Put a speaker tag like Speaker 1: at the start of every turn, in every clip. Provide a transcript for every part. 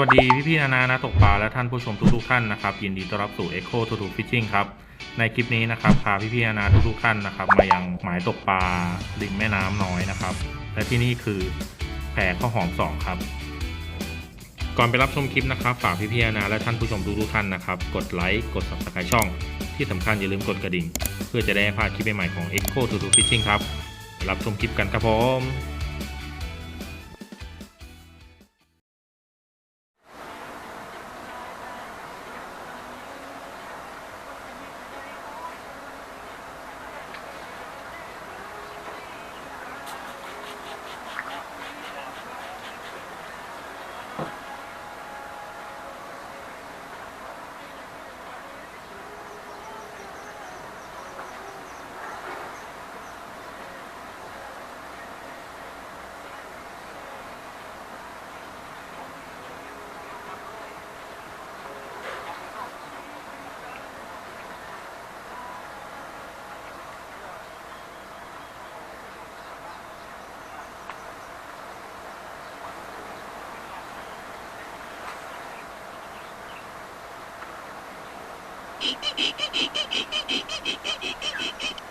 Speaker 1: วัสดีพี่ๆนานานาตกปลาและท่านผู้ชมทุกๆท่านนะครับยินดีต้อนรับสู่ Echo to to Fishing ครับในคลิปนี้นะครับพาพี่ๆนานาทุกๆท่านนะครับมายังหมายตกปลาริมแม่น้ำน้อยนะครับ และที่นี่คือแพข้าวหอมสองครับ ก่อนไปรับชมคลิปนะครับฝากพี่ๆนานาและท่านผู้ชมทุกๆท่านนะครับกดไลค์กด subscribe ช่อง ที่สำคัญอย่าลืมกดกระดิ่ง เพื่อจะได้ไม่พลาดคลิปใหม่ๆของ Echo to to Fishing ครับรับชมคลิปกันครับผม
Speaker 2: どきどきどきどきどきどきどきどきどき。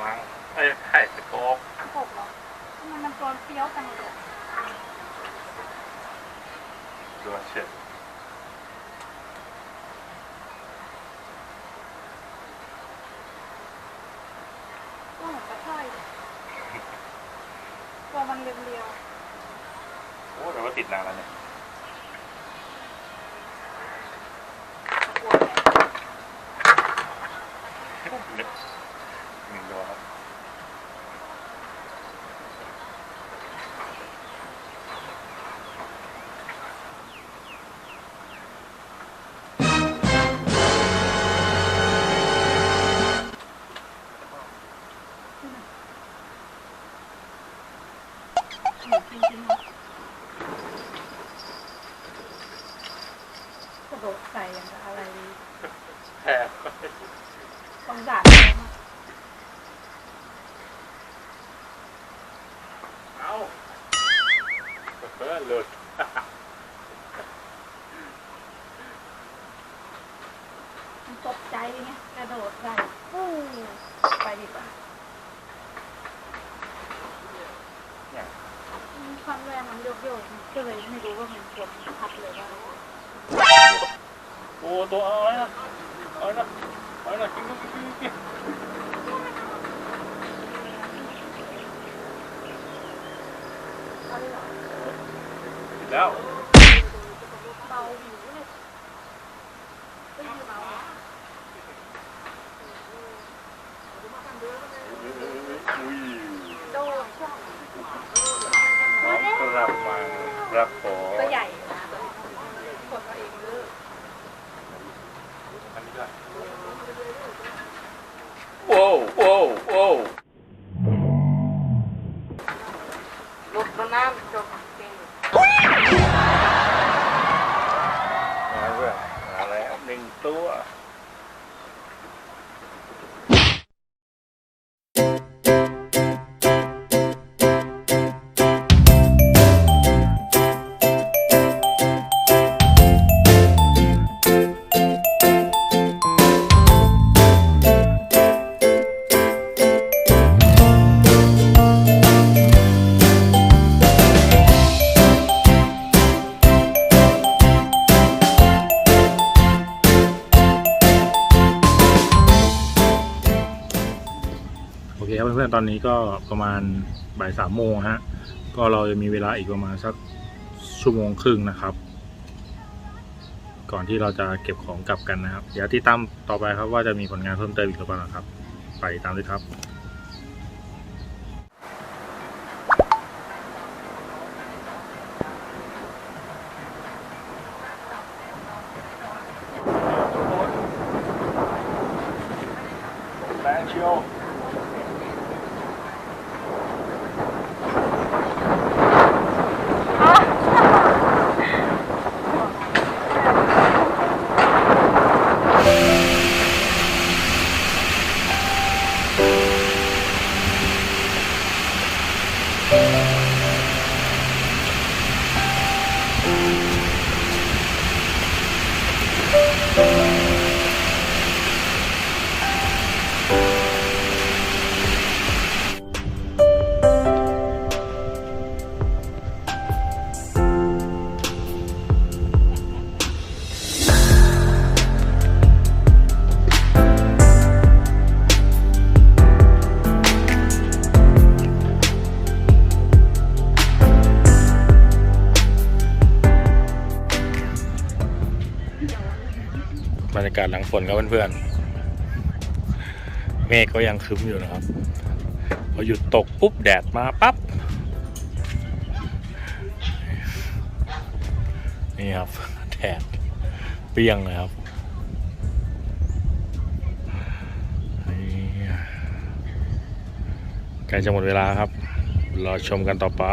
Speaker 1: วางเอ้ไข่สโคก
Speaker 2: หกเหรอทำไมมันตัวเฟี้ยวจังเลย
Speaker 1: ตัวเช็ด
Speaker 2: ตัวเหมือนกระเทยตัวมันเรียว
Speaker 1: โอ้แต่ว่าติดนานแล้วเนี่ย
Speaker 2: ๆ หลุดมั
Speaker 1: น
Speaker 2: ตกใจไงกระโดดใส่ฟู้ไปดีกว่า
Speaker 1: เนี่ย
Speaker 2: มันความแรงมันโยกโยกๆก็เลยไม่รู้ว่ามันควรพัดเลยว่า
Speaker 1: โอ้ตัวเอาไว้นะเอาไว้นะเอาไว้นะกินกินกินกิน
Speaker 2: เอาเลยเหรอ
Speaker 1: ติด แล้ว
Speaker 2: เบาหิวเลยไม่ยืมเบาโดนช่อง
Speaker 1: น้องกลับมารับขอ
Speaker 2: ตัวใหญ่นะคนเราเองเลิก
Speaker 1: อันนี้ได้โว้โว้โว้ลดน้ำจบ Boa. พื่อนๆตอนนี้ก็ประมาณบ่ายสามโมงฮะ ก็เราจะมีเวลาอีกประมาณสักชั่วโมงครึ่งนะครับ ก่อนที่เราจะเก็บของกลับกันนะครับ เดี๋ยวติดตามต่อไปครับว่าจะมีผลงานเพิ่มเติมอีกหรือเปล่านะครับ ไปตามเลยครับแรงเชียว หลังฝนครับเพื่อนๆ เมฆก็ยังคึ้มอยู่นะครับ พอหยุดตกปุ๊บแดดมาปั๊บ นี่ครับ แดดเปียงเลยครับนี่ใกล้จะหมดเวลาครับ รอชมกันต่อไป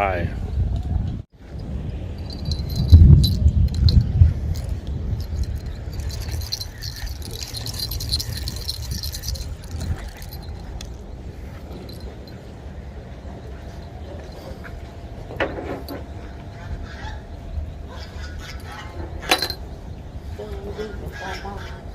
Speaker 1: โอ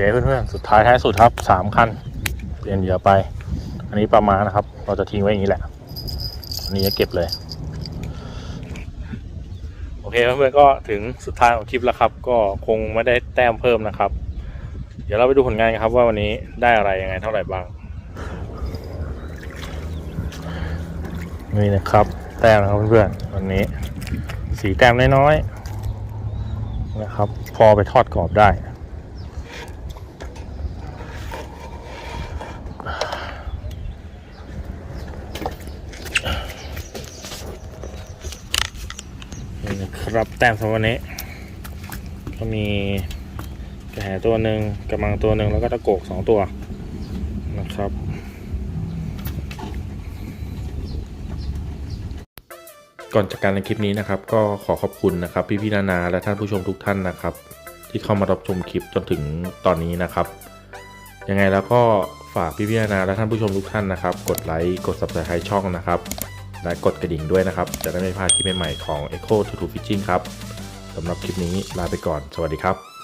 Speaker 1: เคเพื่อนๆสุดท้ายท้ายสุดครับสามคันเปลี่ยนเหยื่อไป อันนี้ประมาณนะครับ เราจะทิ้งไว้อย่างนี้แหละอันนี้จะเก็บเลย โอเคเพื่อนๆก็ถึงสุดท้ายของคลิปแล้วครับ ก็คงไม่ได้แต้มเพิ่มนะครับ เดี๋ยวเราไปดูผลงานกันครับว่าวันนี้ได้อะไรยังไงเท่าไหร่บ้างนี่นะครับ แต้มนะครับเพื่อนๆวันนี้สีแต้มน้อยๆนะครับ พอไปทอดกรอบได้ นี่นะค รับแต้มสำหรับวันนี้ ก็มีกระแหตัวหนึ่งกระมังตัวหนึ่งแล้วก็ตะโกกสองตัวนะครับก่อนจากการในคลิปนี้นะครับ ก็ขอขอบคุณนะครับ พี่พี่นานาและท่านผู้ชมทุกท่านนะครับ ที่เข้ามารับชมคลิปจนถึงตอนนี้นะครับยังไงแล้วก็ฝากพี่พี่นานาและท่านผู้ชมทุกท่านนะครับ กดไลค์กด subscribe ช่องนะครับ และกดกระดิ่งด้วยนะครับ จะได้ไม่พลาดคลิปใหม่ๆของ Echo to to Fishing ครับสำหรับคลิปนี้ลาไปก่อน สวัสดีครับ